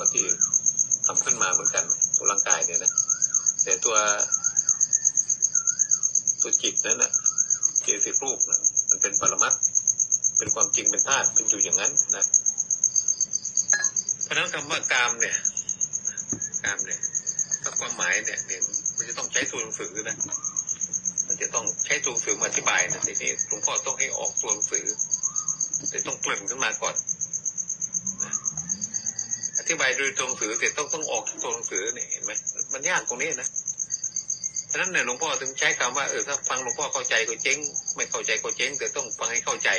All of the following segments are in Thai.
ตัวที่ทำขึ้นมาเหมือนกัน ตัวร่างกายเนี่ยนะแต่ตัว ตัวจิตนั้นน่ะเจสิรูปนะมันเป็นปรมัตเป็นความจริงเป็นธาตุเป็นอยู่อย่างนั้นนะเพราะนั้นคำว่ากามเนี่ยกามเนี่ยถ้าความหมายเนี่ยเนี่ยมันจะต้องใช้ตัวหนังสือนะมันจะต้องใช้ตัวหนังสือมาอธิบายนะทีนี้หลวงพ่อต้องให้ออกตัวหนังสือแต่ต้องเปลี่ยนขึ้นมาก่อน ธิบายโดยตัวหนังสือแต่ต้องต้องออกตัวหนังสือเนี่ยเห็นไหมมันยากตรงนี้นะเพราะฉะนั้นเนี่ยหลวงพ่อถึงใช้คำว่าเออถ้าฟังหลวงพ่อเข้าใจก็เจ๊ง ไม่เข้าใจก็เจ๊งแต่ต้องฟังให้เข้าใจ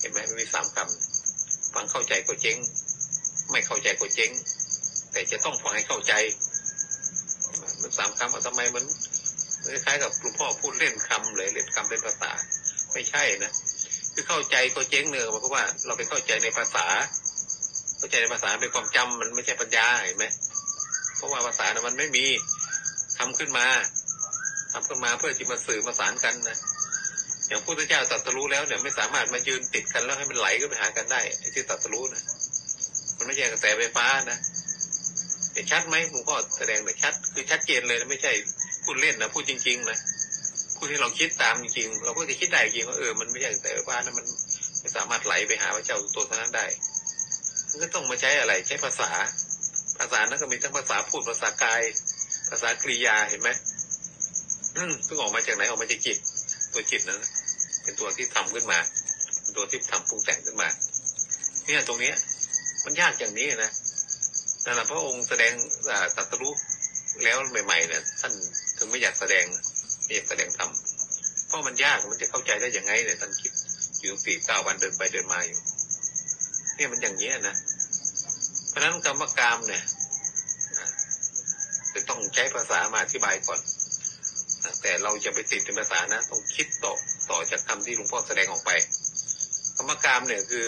เห็นไหมมันมีสามคำฟังเข้าใจก็เจ๊ง ไม่เข้าใจก็เจ๊ง แต่จะต้องฟังให้เข้าใจ มันสามคำอะทำไมมันคล้ายๆกับหลวงพ่อพูดเล่นคำเลยเล่นคำเล่นภาษา ไม่ใช่นะคือเข้าใจก็เจ๊งเนื้อเพราะว่าเราไปเข้าใจในภาษา เข้าใจในภาษาเป็นความจำมันไม่ใช่ปัญญาเห็นไหมเพราะว่าภาษานะมันไม่มีทำขึ้นมาทำขึ้นมาเพื่อจะมาสื่อมาสารกันนะอย่างพุทธเจ้าตรัสรู้แล้วเนี่ยไม่สามารถมายืนติดกันแล้วให้มันไหลก็ไปหากันได้ไอ้ที่ตรัสรู้นะมันไม่ใช่กระแสไฟฟ้านะแต่ชัดไหมหลวงพ่อแสดงแต่ชัด คือชัดเจนเลยนะไม่ใช่พูดเล่นนะพูดจริง ๆ นะพูดที่เราคิดตามจริงๆเราก็จะคิดได้จริงว่าเออมันไม่ใช่กระแสไฟฟ้านะมันไม่สามารถไหลไปหาพระเจ้าตัวนั้นได้ ก็ต้องมาใช้อะไร ใช้ภาษา ภาษานั้นก็มีทั้งภาษาพูดภาษากาย ภาษากริยาเห็นไหมอืมซึ่งออกมาจากไหนออกมาจากจิต ตัวจิตนั้นเป็นตัวที่ทำขึ้นมาตัวที่ทำปรุงแต่งขึ้นมา เนี่ยตรงเนี้ย มันยากอย่างนี้นะนั่นแหละพระองค์แสดงอ่าตรัสรู้แล้วใหม่ๆเนี่ยท่านถึงไม่อยากแสดงไม่อยากแสดงธรรมเพราะมันยากมันจะเข้าใจได้ยังไงเนี่ยท่านคิดอยู่สี่เก้าวันเดินไปเดินมาอยู่ เนี่ยมันอย่างนี้ยนะ เพราะนั้นคำว่ากามเนี่ยจะต้องใช้ภาษามาอธิบายก่อน แต่เราจะไปติดเป็นภาษานะ ต้องคิดต่อต่อจากคำที่หลวงพ่อแสดงออกไปคำว่ากามเนี่ยคือ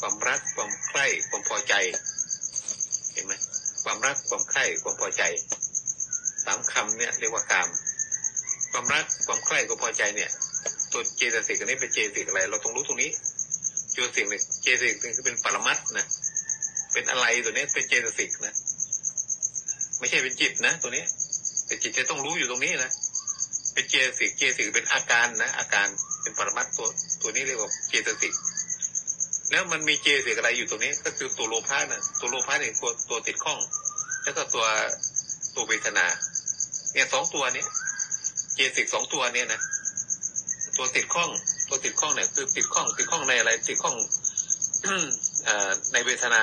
ความรักความใคร่ความพอใจ เห็นไหมความรักความใคร่ความพอใจสามคำเนี่ยเรียกว่ากาม ความรักความใคร่ความพอใจเนี่ย ตัวเจตสิกอันนี้เป็นเจตสิกอะไร เราต้องรู้ตรงนี้ จตสิกเนี่ยเจตสิกคือเป็นปรมัตนะเป็นอะไรตัวนี้เป็นเจตสิกนะไม่ใช่เป็นจิตนะตัวนี้ แต่จิตจะต้องรู้อยู่ตรงนี้นะเป็นเจตสิกเจตสิกเป็นอาการนะอาการเป็นปรมัตตัวตัวนี้เรียกว่าเจตสิกแล้วมันมีเจตสิกอะไรอยู่ตรงนี้ ก็คือตัวโลภะนะตัวโลภะเนี่ยตัวตัวติดข้อง แล้วก็ตัวตัวเวทนา เนี่ยสองตัวนี้เจตสิกสองตัวเนี่ยนะ ตัวติดข้อง ตัวติดข้องเนี่ยคือติดข้อง ติดข้องในอะไร ติดข้องในเวทนา